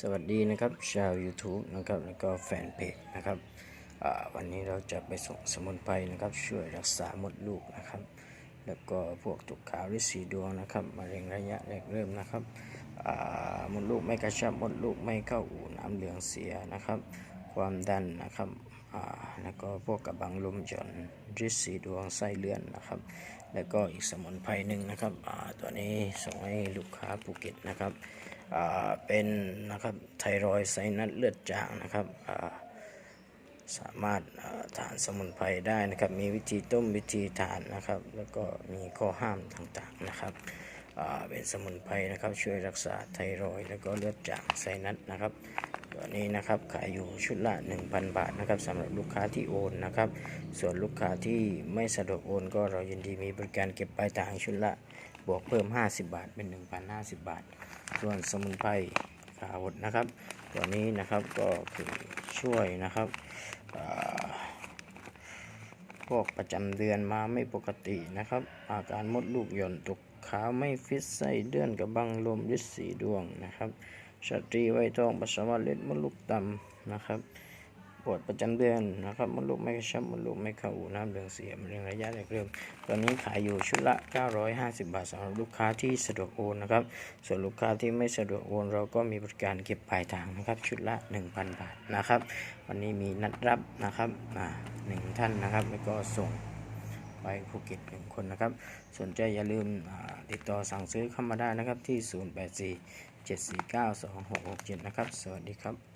สวัสดีนะครับชาว YouTube นะครับแล้วก็แฟนเพจนะครับวันนี้เราจะไปส่งสมุนไพรนะครับ ช่วยรักษามดลูกนะครับ แล้วก็พวกตุกขาวฤทธิ์สีดวงนะครับมะเร็งระยะแรกเริ่มนะครับอ่ามดลูกไม่กระชับมดลูกไม่เข้าอู่น้ำเหลืองเสียนะครับ ความดันนะครับแล้วก็พวกกระบังลมหย่อนฤทธิ์สีดวงไส้เลื่อนนะครับ แล้วก็อีกสมุนไพรหนึ่งนะครับตัวนี้ส่งให้ลูกค้าภูเก็ตนะครับ เป็นนะครับไทรอยไซนัสเลือดจางนะครับสามารถทานสมุนไพรได้นะครับ มีวิธีต้มวิธีทานนะครับ แล้วก็มีข้อห้ามต่างๆนะครับเป็นสมุนไพรนะครับช่วยรักษาไทรอยแล้วก็เลือดจางไซนัสนะครับตัวนี้นะครับขายอยู่ชุดละ 1,000 บาทนะครับสำหรับลูกค้าที่โอนนะครับ ส่วนลูกค้าที่ไม่สะดวกโอนก็เรายินดีมีบริการเก็บปลายทางชุดละบวกเพิ่ม 50 บาทเป็น 1,050 บาท ส่วนสมุนไพรขาวดนะครับตัวนี้นะครับก็คือช่วยนะครับพวกประจำเดือนมาไม่ปกตินะครับ อาการมดลูกหย่อนตกขาไม่ฟิตไส้เดือนกับบังลมฤทธิ์สีดวงนะครับสตรีไวยทองปัสสาวะเล็ดมดลูกต่ำนะครับ ปวดประจำเดือนนะครับมดลูกไม่กระชับมดลูกไม่เข้าอู่น้ำเหลืองเสียมะเร็งระยะแรกเริ่มตอนนี้ขายอยู่ชุดละ 950 บาทสำหรับลูกค้าที่สะดวกโอนนะครับ ส่วนลูกค้าที่ไม่สะดวกโอนเราก็มีบริการเก็บปลายทางนะครับ ชุดละ 1,000 บาทนะครับ วันนี้มีนัดรับนะครับหนึ่งท่านนะครับแล้วก็ส่งไปภูเก็ตหนึ่งคนนะครับ สนใจอย่าลืมติดต่อสั่งซื้อเข้ามาได้นะครับที่ 084 749 2667 นะครับ สวัสดีครับ